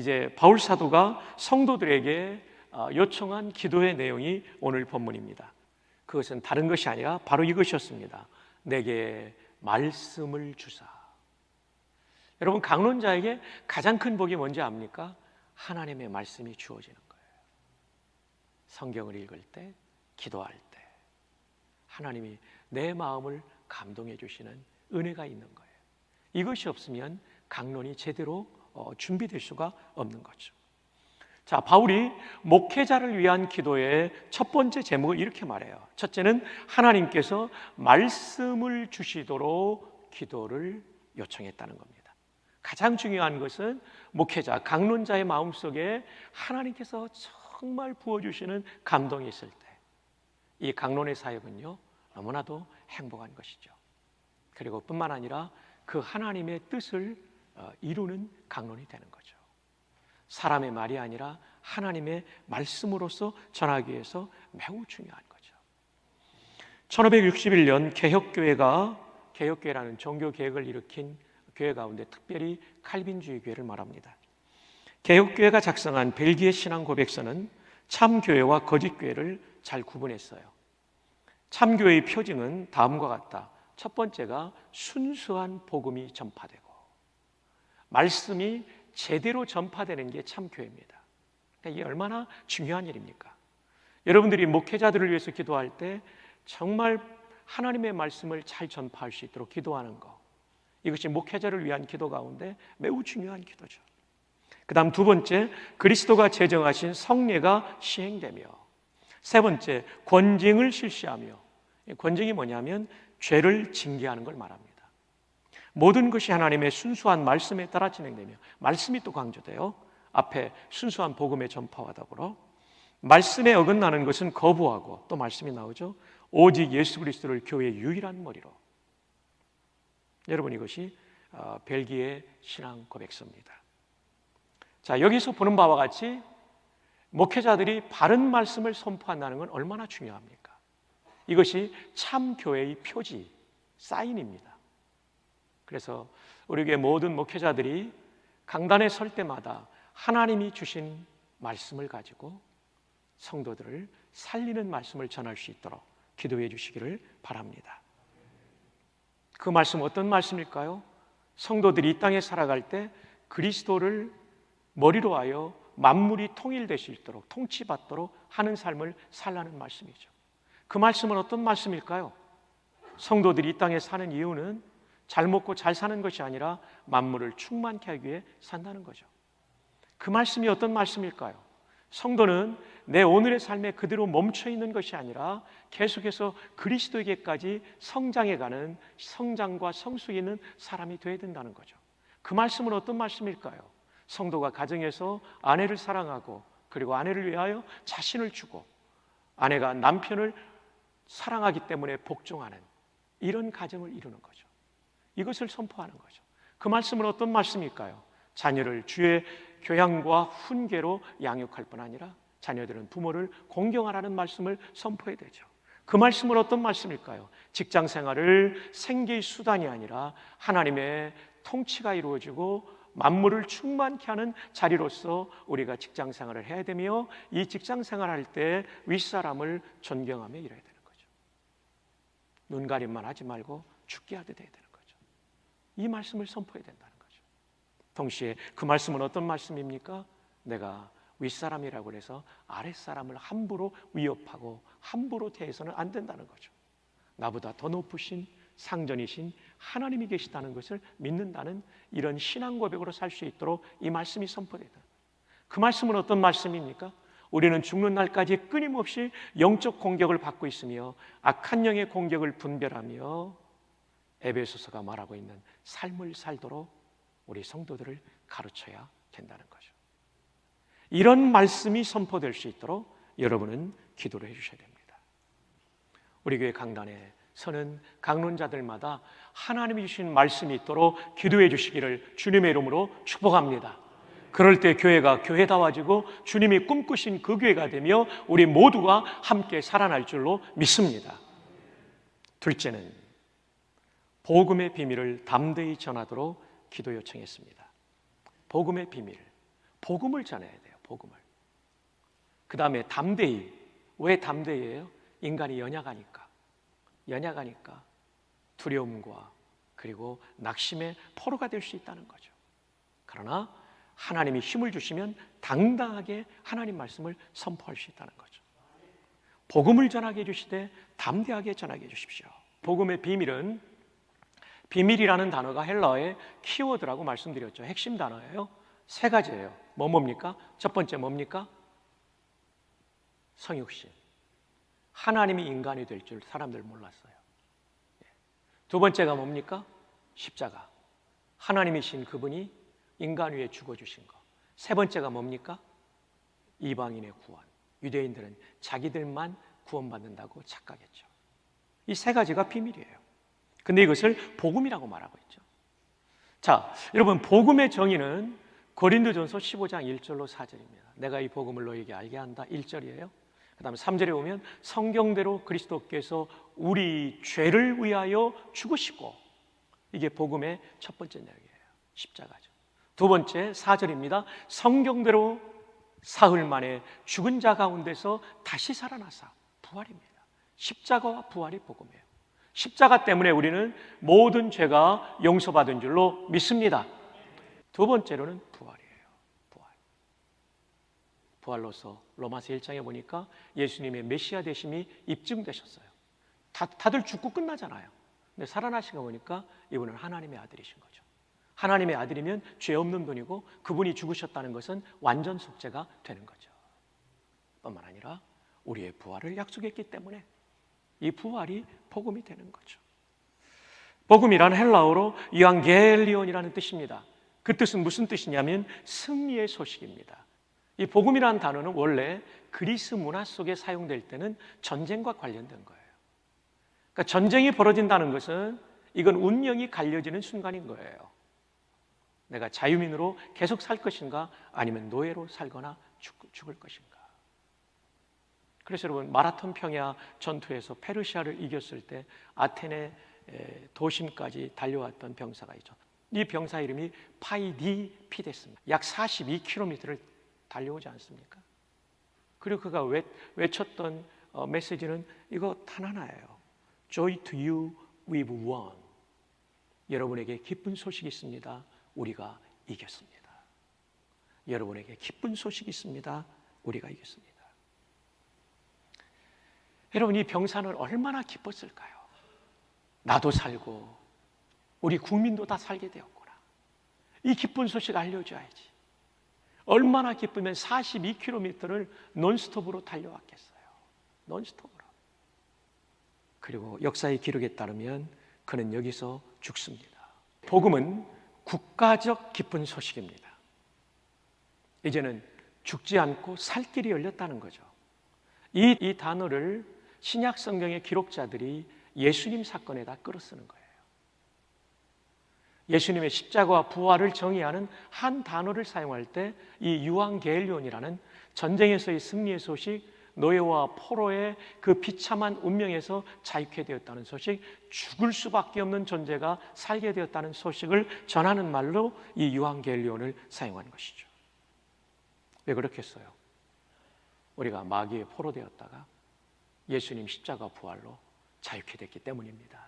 이제 바울 사도가 성도들에게 어, 요청한 기도의 내용이 오늘 본문입니다. 그것은 다른 것이 아니라 바로 이것이었습니다. 내게 말씀을 주사. 여러분 강론자에게 가장 큰 복이 뭔지 압니까? 하나님의 말씀이 주어지는 거예요. 성경을 읽을 때, 기도할 때 하나님이 내 마음을 감동해 주시는 은혜가 있는 거예요. 이것이 없으면 강론이 제대로 어, 준비될 수가 없는 거죠. 자, 바울이 목회자를 위한 기도의 첫 번째 제목을 이렇게 말해요. 첫째는 하나님께서 말씀을 주시도록 기도를 요청했다는 겁니다. 가장 중요한 것은 목회자, 강론자의 마음속에 하나님께서 정말 부어주시는 감동이 있을 때, 이 강론의 사역은요, 너무나도 행복한 것이죠. 그리고 뿐만 아니라 그 하나님의 뜻을 어, 이루는 강론이 되는 거죠. 사람의 말이 아니라 하나님의 말씀으로서 전하기 위해서 매우 중요한 거죠. 1561년 개혁교회가 개혁교회라는 종교 개혁을 일으킨 교회 가운데 특별히 칼빈주의 교회를 말합니다. 개혁교회가 작성한 벨기에 신앙 고백서는 참교회와 거짓교회를 잘 구분했어요. 참교회의 표징은 다음과 같다. 첫 번째가 순수한 복음이 전파되고 말씀이 제대로 전파되는 게 참 교회입니다. 그러니까 이게 얼마나 중요한 일입니까? 여러분들이 목회자들을 위해서 기도할 때 정말 하나님의 말씀을 잘 전파할 수 있도록 기도하는 것. 이것이 목회자를 위한 기도 가운데 매우 중요한 기도죠. 그 다음 두 번째, 그리스도가 제정하신 성례가 시행되며 세 번째, 권징을 실시하며 권징이 뭐냐면 죄를 징계하는 걸 말합니다. 모든 것이 하나님의 순수한 말씀에 따라 진행되며 말씀이 또 강조돼요. 앞에 순수한 복음의 전파와 더불어 말씀에 어긋나는 것은 거부하고 또 말씀이 나오죠. 오직 예수 그리스도를 교회의 유일한 머리로. 여러분 이것이 어, 벨기에 신앙 고백서입니다. 자 여기서 보는 바와 같이 목회자들이 바른 말씀을 선포한다는 건 얼마나 중요합니까? 이것이 참 교회의 표지, 사인입니다. 그래서 우리 교회 모든 목회자들이 강단에 설 때마다 하나님이 주신 말씀을 가지고 성도들을 살리는 말씀을 전할 수 있도록 기도해 주시기를 바랍니다. 그 말씀 어떤 말씀일까요? 성도들이 이 땅에 살아갈 때 그리스도를 머리로 하여 만물이 통일될 수 있도록 통치받도록 하는 삶을 살라는 말씀이죠. 그 말씀은 어떤 말씀일까요? 성도들이 이 땅에 사는 이유는 잘 먹고 잘 사는 것이 아니라 만물을 충만케 하기 위해 산다는 거죠. 그 말씀이 어떤 말씀일까요? 성도는 내 오늘의 삶에 그대로 멈춰 있는 것이 아니라 계속해서 그리스도에게까지 성장해가는 성장과 성숙이 있는 사람이 되어야 된다는 거죠. 그 말씀은 어떤 말씀일까요? 성도가 가정에서 아내를 사랑하고 그리고 아내를 위하여 자신을 주고 아내가 남편을 사랑하기 때문에 복종하는 이런 가정을 이루는 거죠. 이것을 선포하는 거죠. 그 말씀은 어떤 말씀일까요? 자녀를 주의 교양과 훈계로 양육할 뿐 아니라 자녀들은 부모를 공경하라는 말씀을 선포해야 되죠. 그 말씀은 어떤 말씀일까요? 직장 생활을 생계의 수단이 아니라 하나님의 통치가 이루어지고 만물을 충만케 하는 자리로서 우리가 직장 생활을 해야 되며 이 직장 생활할 때 윗사람을 존경하며 일해야 되는 거죠. 눈 가림만 하지 말고 죽게 하되 돼야 되는 거죠. 이 말씀을 선포해야 된다. 동시에 그 말씀은 어떤 말씀입니까? 내가 윗사람이라고 해서 아랫사람을 함부로 위협하고 함부로 대해서는 안 된다는 거죠. 나보다 더 높으신 상전이신 하나님이 계시다는 것을 믿는다는 이런 신앙 고백으로 살 수 있도록 이 말씀이 선포되다. 그 말씀은 어떤 말씀입니까? 우리는 죽는 날까지 끊임없이 영적 공격을 받고 있으며 악한 영의 공격을 분별하며 에베소서가 말하고 있는 삶을 살도록 우리 성도들을 가르쳐야 된다는 거죠. 이런 말씀이 선포될 수 있도록 여러분은 기도를 해주셔야 됩니다. 우리 교회 강단에 서는 강론자들마다 하나님이 주신 말씀이 있도록 기도해 주시기를 주님의 이름으로 축복합니다. 그럴 때 교회가 교회다워지고 주님이 꿈꾸신 그 교회가 되며 우리 모두가 함께 살아날 줄로 믿습니다. 둘째는 복음의 비밀을 담대히 전하도록 기도 요청했습니다. 복음의 비밀. 복음을 전해야 돼요. 복음을. 그 다음에 담대히. 왜 담대히예요? 인간이 연약하니까. 연약하니까 두려움과 그리고 낙심의 포로가 될 수 있다는 거죠. 그러나 하나님이 힘을 주시면 당당하게 하나님 말씀을 선포할 수 있다는 거죠. 복음을 전하게 해주시되 담대하게 전하게 해주십시오. 복음의 비밀은 비밀이라는 단어가 헬라어의 키워드라고 말씀드렸죠. 핵심 단어예요. 세 가지예요. 뭐 뭡니까? 첫 번째 뭡니까? 성육신. 하나님이 인간이 될 줄 사람들 몰랐어요. 예. 두 번째가 뭡니까? 십자가. 하나님이신 그분이 인간 위에 죽어주신 거. 세 번째가 뭡니까? 이방인의 구원. 유대인들은 자기들만 구원받는다고 착각했죠. 이 세 가지가 비밀이에요. 근데 이것을 복음이라고 말하고 있죠. 자, 여러분, 복음의 정의는 고린도전서 15장 1절로 4절입니다. 내가 이 복음을 너에게 알게 한다. 1절이에요. 그 다음에 3절에 보면 성경대로 그리스도께서 우리 죄를 위하여 죽으시고 이게 복음의 첫 번째 내용이에요. 십자가죠. 두 번째 4절입니다. 성경대로 사흘 만에 죽은 자 가운데서 다시 살아나사 부활입니다. 십자가와 부활이 복음이에요. 십자가 때문에 우리는 모든 죄가 용서받은 줄로 믿습니다. 두 번째로는 부활이에요. 부활. 부활로서 로마서 1장에 보니까 예수님의 메시아 되심이 입증되셨어요. 다, 다들 죽고 끝나잖아요. 근데 살아나신 거 보니까 이분은 하나님의 아들이신 거죠. 하나님의 아들이면 죄 없는 분이고 그분이 죽으셨다는 것은 완전 속죄가 되는 거죠. 뿐만 아니라 우리의 부활을 약속했기 때문에 이 부활이 복음이 되는 거죠. 복음이란 헬라어로 이앙겔리온이라는 뜻입니다. 그 뜻은 무슨 뜻이냐면 승리의 소식입니다. 이 복음이라는 단어는 원래 그리스 문화 속에 사용될 때는 전쟁과 관련된 거예요. 그러니까 전쟁이 벌어진다는 것은 이건 운명이 갈려지는 순간인 거예요. 내가 자유민으로 계속 살 것인가 아니면 노예로 살거나 죽, 을 것인가. 그래서 여러분 마라톤 평야 전투에서 페르시아를 이겼을 때 아테네 도심까지 달려왔던 병사가 있죠. 이 병사 이름이 파이디 피데스입니다. 약 42km를 달려오지 않습니까? 그리고 그가 외, 외쳤던 어, 메시지는 이거 단 하나예요. Joy to you, we've won. 여러분에게 기쁜 소식이 있습니다. 우리가 이겼습니다. 여러분에게 기쁜 소식이 있습니다. 우리가 이겼습니다. 여러분 이 병사는 얼마나 기뻤을까요? 나도 살고 우리 국민도 다 살게 되었구나. 이 기쁜 소식 알려줘야지. 얼마나 기쁘면 42km를 논스톱으로 달려왔겠어요. 논스톱으로. 그리고 역사의 기록에 따르면 그는 여기서 죽습니다. 복음은 국가적 기쁜 소식입니다. 이제는 죽지 않고 살 길이 열렸다는 거죠. 이, 이 단어를 신약 성경의 기록자들이 예수님 사건에다 끌어쓰는 거예요. 예수님의 십자가와 부활을 정의하는 한 단어를 사용할 때 이 유앙게일론이라는 전쟁에서의 승리의 소식, 노예와 포로의 그 비참한 운명에서 자유케 되었다는 소식, 죽을 수밖에 없는 존재가 살게 되었다는 소식을 전하는 말로 이 유앙게일론을 사용한 것이죠. 왜 그렇게 했어요? 우리가 마귀의 포로 되었다가 예수님 십자가 부활로 자유케 됐기 때문입니다.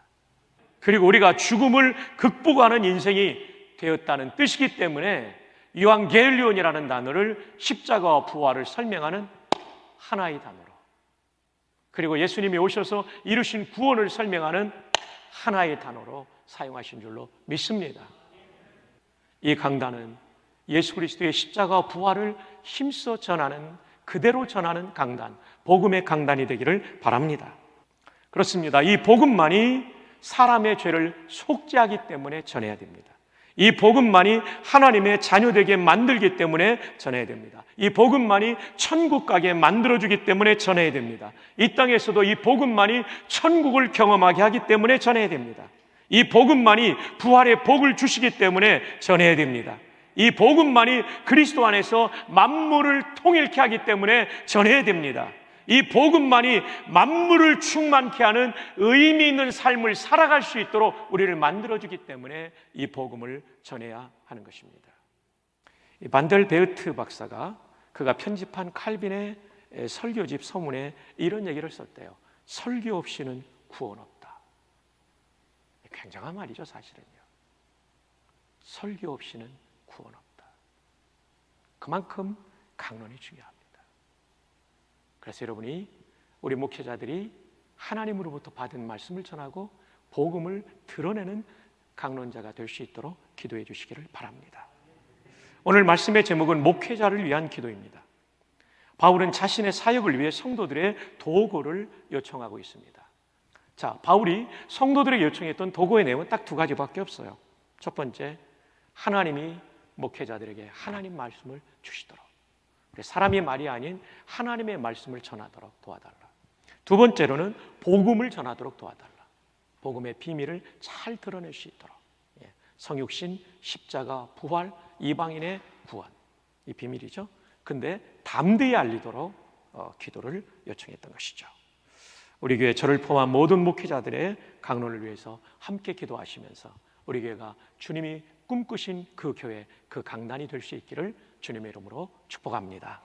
그리고 우리가 죽음을 극복하는 인생이 되었다는 뜻이기 때문에 유앙겔리온이라는 단어를 십자가와 부활을 설명하는 하나의 단어로 그리고 예수님이 오셔서 이루신 구원을 설명하는 하나의 단어로 사용하신 줄로 믿습니다. 이 강단은 예수 그리스도의 십자가와 부활을 힘써 전하는 그대로 전하는 강단, 복음의 강단이 되기를 바랍니다. 그렇습니다. 이 복음만이 사람의 죄를 속죄하기 때문에 전해야 됩니다. 이 복음만이 하나님의 자녀되게 만들기 때문에 전해야 됩니다. 이 복음만이 천국 가게 만들어주기 때문에 전해야 됩니다. 이 땅에서도 이 복음만이 천국을 경험하게 하기 때문에 전해야 됩니다. 이 복음만이 부활의 복을 주시기 때문에 전해야 됩니다. 이 복음만이 그리스도 안에서 만물을 통일케 하기 때문에 전해야 됩니다. 이 복음만이 만물을 충만케 하는 의미 있는 삶을 살아갈 수 있도록 우리를 만들어주기 때문에 이 복음을 전해야 하는 것입니다. 베으트 박사가 그가 편집한 칼빈의 에, 설교집 서문에 이런 얘기를 썼대요. 설교 없이는 구원 없다. 굉장한 말이죠, 사실은요. 설교 없이는. 그만큼 강론이 중요합니다. 그래서 여러분이 우리 목회자들이 하나님으로부터 받은 말씀을 전하고 복음을 드러내는 강론자가 될 수 있도록 기도해 주시기를 바랍니다. 오늘 말씀의 제목은 목회자를 위한 기도입니다. 바울은 자신의 사역을 위해 성도들의 도구를 요청하고 있습니다. 자, 바울이 성도들에게 요청했던 도구의 내용은 딱 두 가지밖에 없어요. 첫 번째, 하나님이 목회자들에게 하나님 말씀을 주시도록. 사람의 말이 아닌 하나님의 말씀을 전하도록 도와달라. 두 번째로는 복음을 전하도록 도와달라. 복음의 비밀을 잘 드러낼 수 있도록. 예, 성육신, 십자가, 부활, 이방인의 구원. 이 비밀이죠. 근데 담대히 알리도록 어, 기도를 요청했던 것이죠. 우리 교회 저를 포함한 모든 목회자들의 강론을 위해서 함께 기도하시면서 우리 교회가 주님이 꿈꾸신 그 교회, 그 강단이 될 수 있기를 주님의 이름으로 축복합니다.